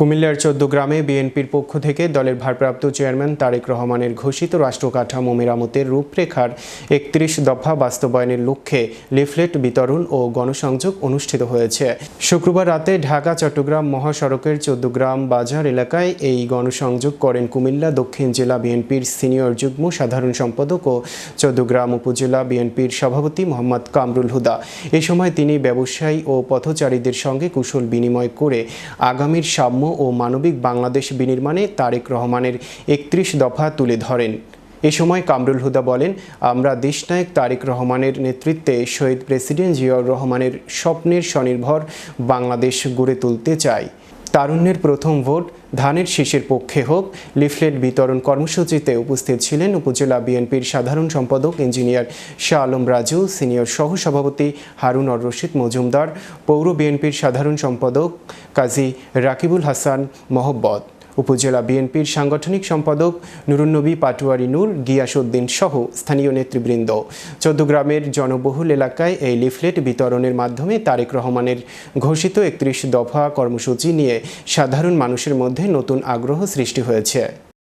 কুমিল্লার চোদ্দ গ্রামে বিএনপির পক্ষ থেকে দলের ভারপ্রাপ্ত চেয়ারম্যান তারেক রহমানের ঘোষিত রাষ্ট্রকাঠামো মেরামতের রূপরেখার একত্রিশ দফা বাস্তবায়নের লক্ষ্যে লিফলেট বিতরণ ও গণসংযোগ অনুষ্ঠিত হয়েছে। শুক্রবার রাতে ঢাকা, চট্টগ্রাম মহাসড়কের চোদ্দগ্রাম বাজার এলাকায় এই গণসংযোগ করেন কুমিল্লা, দক্ষিণ জেলা বিএনপির সিনিয়র যুগ্ম সাধারণ সম্পাদক ও চৌদ্দগ্রাম উপজেলা বিএনপির সভাপতি মোহাম্মদ কামরুল হুদা। এ সময় তিনি ব্যবসায়ী ও পথচারীদের সঙ্গে কুশল বিনিময় করে আগামীর সাম্য ও মানবিক বাংলাদেশ বিনির্মাণে তারেক রহমানের একত্রিশ দফা তুলে ধরেন। এ সময় কামরুল হুদা বলেন, আমরা দেশনায়ক তারেক রহমানের নেতৃত্বে শহীদ প্রেসিডেন্ট জিয়াউর রহমানের স্বপ্নের স্বনির্ভর বাংলাদেশ গড়ে তুলতে চাই। তারুণ্যের প্রথম ভোট ধানের শীষের পক্ষে হোক। লিফলেট বিতরণ কর্মসূচিতে উপস্থিত ছিলেন উপজেলা বিএনপির সাধারণ সম্পাদক ইঞ্জিনিয়ার শাহ আলম রাজু, সিনিয়র সহসভাপতি হারুন অর রশিদ মজুমদার, পৌর বিএনপির সাধারণ সম্পাদক কাজী রাকিবুল হাসান মহব্বত। উপজেলা বিএনপির সাংগঠনিক সম্পাদক নুরুন্নবী পাটুয়ারি নূর, গিয়াসউদ্দিন সহ স্থানীয় নেতৃবৃন্দ। চৌদ্দগ্রামের জনবহুল এলাকায় এই লিফলেট বিতরণের মাধ্যমে তারেক রহমানের ঘোষিত একত্রিশ দফা কর্মসূচি নিয়ে সাধারণ মানুষের মধ্যে নতুন আগ্রহ সৃষ্টি হয়েছে।